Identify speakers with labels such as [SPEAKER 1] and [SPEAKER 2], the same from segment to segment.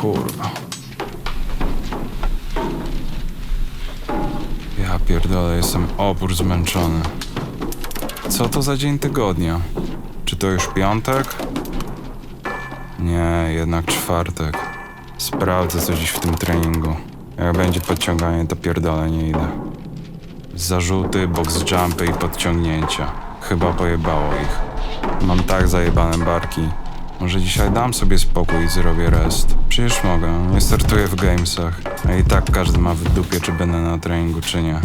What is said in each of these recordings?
[SPEAKER 1] Kurwa. Ja pierdolę, jestem opór zmęczony. Co to za dzień tygodnia? Czy to już piątek? Nie, jednak czwartek. Sprawdzę co dziś w tym treningu. Jak będzie podciąganie, to pierdolę nie idę. Zarzuty, box jumpy i podciągnięcia. Chyba pojebało ich. Mam tak zajebane barki. Może dzisiaj dam sobie spokój i zrobię rest. Przecież mogę, nie startuję w gamesach. A i tak każdy ma w dupie, czy będę na treningu, czy nie.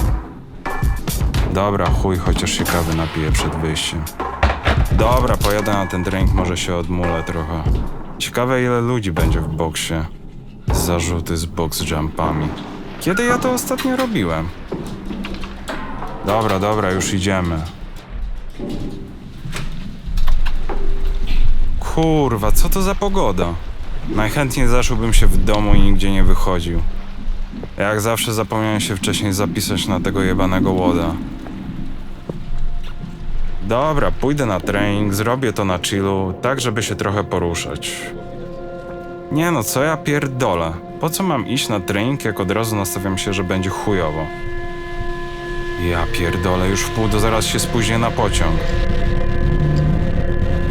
[SPEAKER 1] Dobra, chuj, chociaż się kawy napiję przed wyjściem. Dobra, pojadę na ten trening, może się odmulę trochę. Ciekawe ile ludzi będzie w boksie. Zarzuty z box jumpami. Kiedy ja to ostatnio robiłem? Dobra, dobra, już idziemy. Kurwa, co to za pogoda? Najchętniej zaszyłbym się w domu i nigdzie nie wychodził. Jak zawsze zapomniałem się wcześniej zapisać na tego jebanego łoda. Dobra, pójdę na trening, zrobię to na chillu, tak żeby się trochę poruszać. Nie no, co ja pierdolę? Po co mam iść na trening, jak od razu nastawiam się, że będzie chujowo? Ja pierdolę, już w pół do zaraz się spóźnię na pociąg.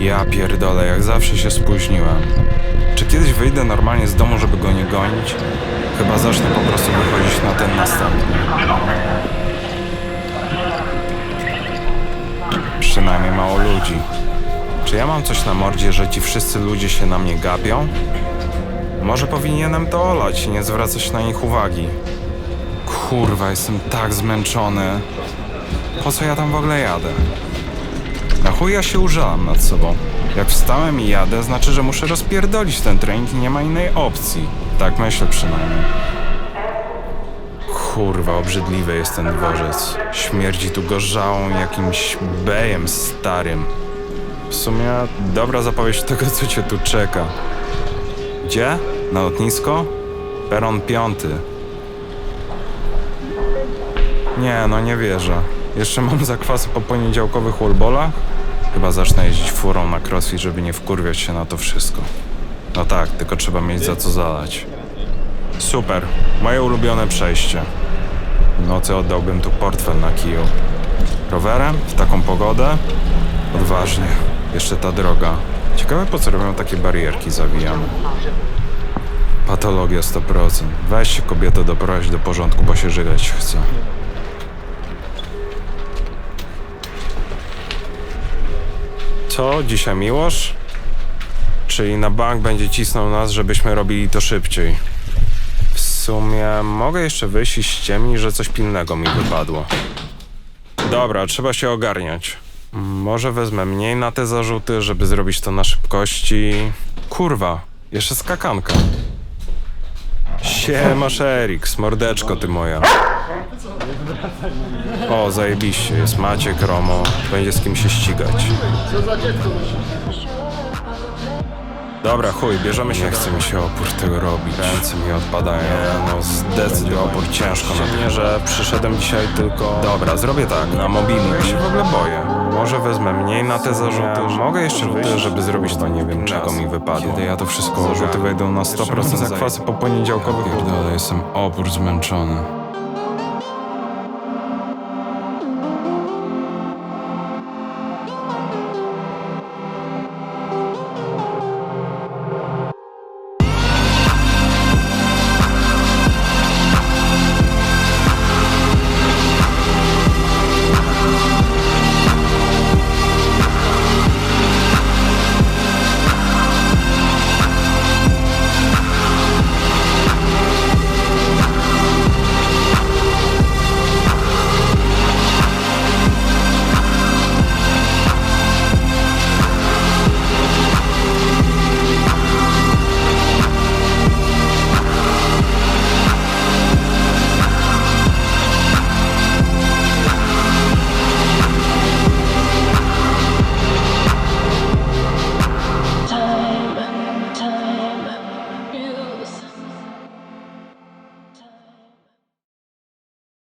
[SPEAKER 1] Ja pierdolę, jak zawsze się spóźniłem. Czy kiedyś wyjdę normalnie z domu, żeby go nie gonić? Chyba zacznę po prostu wychodzić na ten następny. Przynajmniej mało ludzi. Czy ja mam coś na mordzie, że ci wszyscy ludzie się na mnie gapią? Może powinienem to olać i nie zwracać na nich uwagi. Kurwa, jestem tak zmęczony. Po co ja tam w ogóle jadę? Na chuj ja się użalam nad sobą. Jak wstałem i jadę, znaczy, że muszę rozpierdolić ten trening i nie ma innej opcji. Tak myślę przynajmniej. Kurwa, obrzydliwy jest ten dworzec. Śmierdzi tu gorzałą jakimś bejem starym. W sumie dobra zapowiedź tego, co cię tu czeka. Gdzie? Na lotnisko? Peron piąty. Nie, no nie wierzę. Jeszcze mam zakwasy po poniedziałkowych wallballach? Chyba zacznę jeździć furą na crossfit, żeby nie wkurwiać się na to wszystko. No tak, tylko trzeba mieć za co zalać. Super, moje ulubione przejście. W nocy oddałbym tu portfel na kiju. Rowerem? W taką pogodę? Odważnie. Jeszcze ta droga. Ciekawe po co robią takie barierki zawijane. Patologia 100%. Weź się kobieto doprowadź do porządku, bo się żygać chce. Co? Dzisiaj Miłosz? Czyli na bank będzie cisnął nas, żebyśmy robili to szybciej. W sumie mogę jeszcze wyjść i ściemnić, że coś pilnego mi wypadło. Dobra, trzeba się ogarniać. Może wezmę mniej na te zarzuty, żeby zrobić to na szybkości. Kurwa, jeszcze skakanka. Siemasz Erik, mordeczko ty moja. O, zajebiście, jest Maciek, Romo, będzie z kim się ścigać. Dobra, chuj, bierzemy się. Nie chce mi się opór tego robić. Ręce mi odpadają. Nie, no zdecydowanie opór ciężko. Na nie, że przyszedłem dzisiaj tylko... Dobra, zrobię tak, na mobilnie. Ja się w ogóle boję. Może wezmę mniej na te zarzuty. Mogę jeszcze wyjść, żeby zrobić to nie wiem czego mi wypadło. Kiedy ja to wszystko Zarzuty wejdą na 100% zakwasy po poniedziałkowych. Pierdolę, jestem opór zmęczony.